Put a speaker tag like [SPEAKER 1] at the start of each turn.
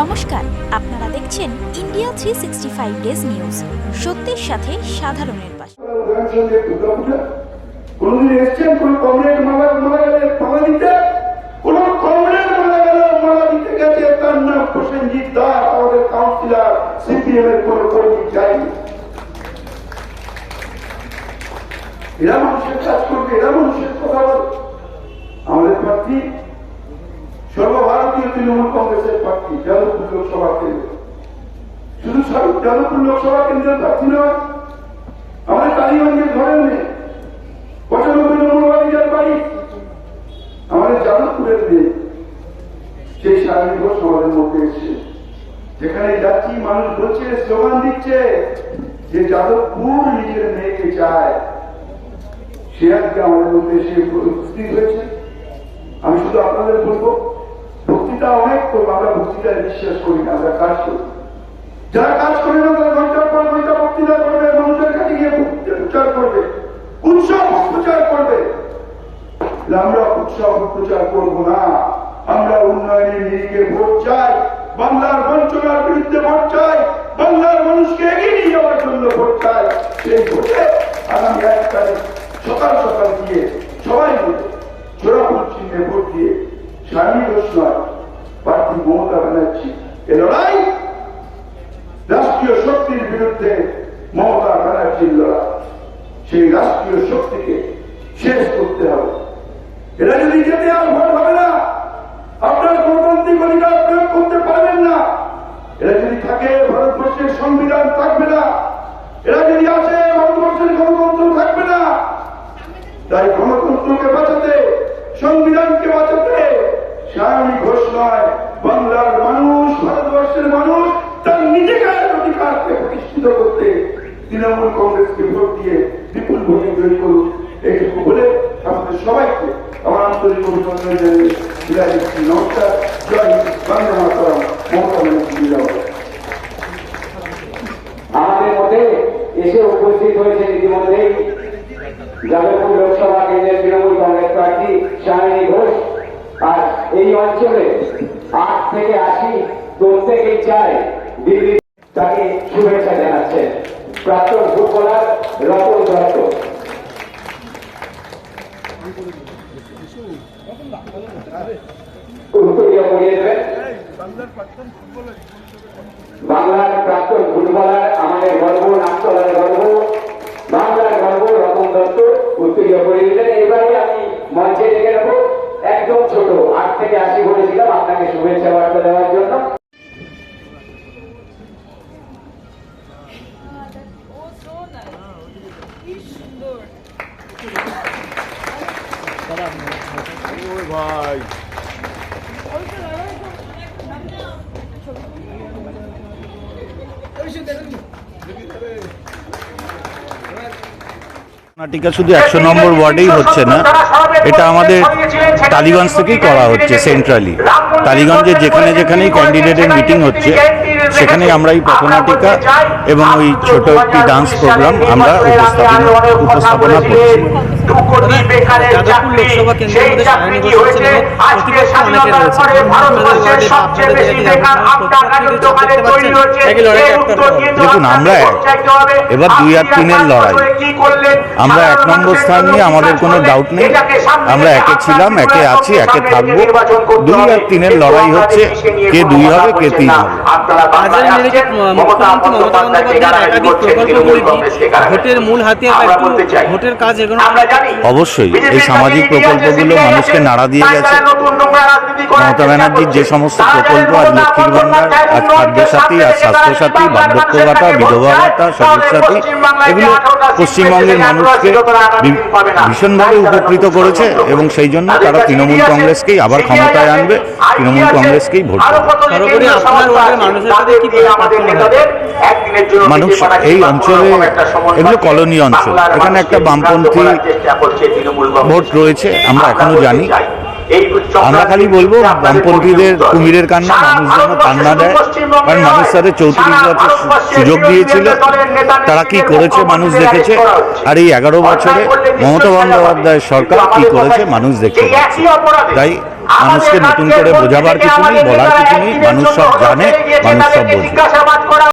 [SPEAKER 1] নমস্কার, আপনারা দেখছেন India three sixty five days news সত্যের সাথে সাধারণের পাশে।
[SPEAKER 2] কোনদিন এসছেন কোন গেলে দিতে? কোন গেলে দিতে গেছে তার নাম প্রসেনজিৎ দাস আমাদের কাউন্সিলর সিপিএম এর কোন এরা মানুষের কাজ করবে, এরা মানুষের কথা বলবে আমাদের প্রার্থী সর্বভারতীয় তৃণমূল কংগ্রেসের প্রার্থী, যাদবপুর লোকসভা কেন্দ্র। শুধু যাদবপুর লোকসভা কেন্দ্রের প্রার্থী নয়, আমাদের কালীগঞ্জের ঘরের মেয়ে পঁচানব্বই নম্বর বাড়ির বাড়ি, আমাদের যাদবপুরের মেয়ে সেই ঘোষ আমাদের মধ্যে এসছে। যেখানে যাচ্ছি মানুষ বলছে, স্লোগান দিচ্ছে যে যাদবপুর নিজের মেয়েকে চায়। সে আজকে আমাদের মধ্যে এসে উপস্থিত হয়েছে। আমি শুধু আপনাদের বলব ভক্তিটা অনেক করব আমরা ভক্তিটায় বিশ্বাস করি না আমরা কাজ করি যারা কাজ করে না তারা ঘণ্টার পর ঘণ্টা বক্তৃতা করবে মানুষের কাছে গিয়ে প্রচার করবে উৎসব প্রচার করবে আমরা উৎসব প্রচার করব না আমরা উন্নয়নের নিরিখে ভোট চাই বাংলার বঞ্চনার বিরুদ্ধে ভোট চাই বাংলার মানুষকে এগিয়ে নিয়ে যাওয়ার জন্য ভোট চাই সেই ভোটে আগামী এক তারিখ সকাল সকাল দিয়ে সবাই মিলে চোরাপুর চিহ্নে ভোট দিয়ে স্বামী ঘোষ নয় প্রার্থী মমতা ব্যানার্জি এ লড়াই রাষ্ট্রীয় শক্তির বিরুদ্ধে মমতা ব্যানার্জির লড়াই। সেই রাষ্ট্রীয় শক্তিকে শেষ করতে হবে। এরা যদি যেতে আর ভোট হবে না, আপনার গণতান্ত্রিক অধিকার প্রয়োগ করতে পারবেন না। এরা যদি থাকে, ভারতবর্ষের সংবিধান থাকবে না। এরা যদি আছে ভারতবর্ষের গণতন্ত্র থাকবে না। তাই গণতন্ত্রকে বাঁচাতে, সংবিধানকে বাঁচাতে সায়নী ঘোষ নয় বাংলার মানুষ ভারতবর্ষের মানুষ তার নিজেকার অধিকারকে প্রতিষ্ঠিত করতে তৃণমূল কংগ্রেসকে ভোট দিয়ে বিপুল ভোটে জয়ী করুন এইটুকু বলে আমাদের সবাইকে আমার আন্তরিক অভিনন্দন নমস্কার জয় হিন্দ, বন্দে মাতরম মমতা
[SPEAKER 3] আমাদের মধ্যে এসে উপস্থিত হয়েছেন ইতিমধ্যেই যাদবপুর লোকসভা কেন্দ্রের তৃণমূল কংগ্রেস প্রার্থী শালিনী ঘোষ। আর এই অঞ্চলে আট থেকে আশি প্রত্যেকেই চায় দিল্লি তাকে শুভেচ্ছা জানাচ্ছেন প্রাক্তন ফুটবলার রতন দত্ত। বাংলার প্রাক্তন ফুটবলার আমাদের গর্ব
[SPEAKER 4] নাটিকা শুধু একশো নম্বর ওয়ার্ডেই হচ্ছে না, এটা আমাদের টালিগঞ্জ থেকেই করা হচ্ছে সেন্ট্রালি টালিগঞ্জে যেখানে যেখানেই ক্যান্ডিডেটের মিটিং হচ্ছে সেখানে আমরা এই পথনাটিকা এবং ওই ছোট একটি ডান্স প্রোগ্রাম আমরা উপস্থাপনা উপস্থাপনা করছি। দেখুন, আমরা এবার দুই আর তিনের লড়াই। আমরা এক নম্বর স্থান নিয়ে আমাদের কোনো ডাউট নেই। আমরা একে ছিলাম, একে আছি, একে থাকব। দুই আর তিনের লড়াই হচ্ছে কে দুই হবে, কে তিন হবে।
[SPEAKER 5] বাজারে নিরিখে মুখ্যমন্ত্রী মমতা বন্দ্যোপাধ্যায়ের একাধিক প্রকল্পগুলি ভোটের মূল হাতিয়ার ভোটের কাজ এগোনো
[SPEAKER 4] অবশ্যই এই সামাজিক প্রকল্পগুলো মানুষকে নাড়া দিয়ে গেছে। মমতা ব্যানার্জির যে সমস্ত প্রকল্প আজ লক্ষ্মীর ভান্ডার আজ খাদ্যসাথী আজ স্বাস্থ্যসাথী বার্ধক্য ভাতা বিধবা ভাতা সবুজ সাথী এগুলো পশ্চিমবঙ্গের মানুষকে ভীষণভাবে উপকৃত করেছে এবং সেই জন্য তারা তৃণমূল কংগ্রেসকেই আবার ক্ষমতায় আনবে তৃণমূল কংগ্রেসকেই ভোট দেবে
[SPEAKER 5] সর্বোপরি আপনার মানুষের
[SPEAKER 4] মানুষ এই অঞ্চলে এগুলো কলোনি অঞ্চল। এখানে একটা বামপন্থী ভোট রয়েছে আমরা এখনও জানি। আমরা খালি বলব বামপন্থীদের কুমিরের কান্না মানুষ যেন কান্না দেয়। কারণ মানুষ তাদের চৌত্রিশ বছর সুযোগ দিয়েছিল তারা কি করেছে মানুষ দেখেছে? আর এই এগারো বছরে মমতা বন্দ্যোপাধ্যায়ের সরকার কি করেছে মানুষ দেখতে পাচ্ছে। তাই মানুষকে নতুন করে বোঝাবার কিছু নেই, বলার কিছু নেই, মানুষ সব জানে, মানুষ সব বোঝে।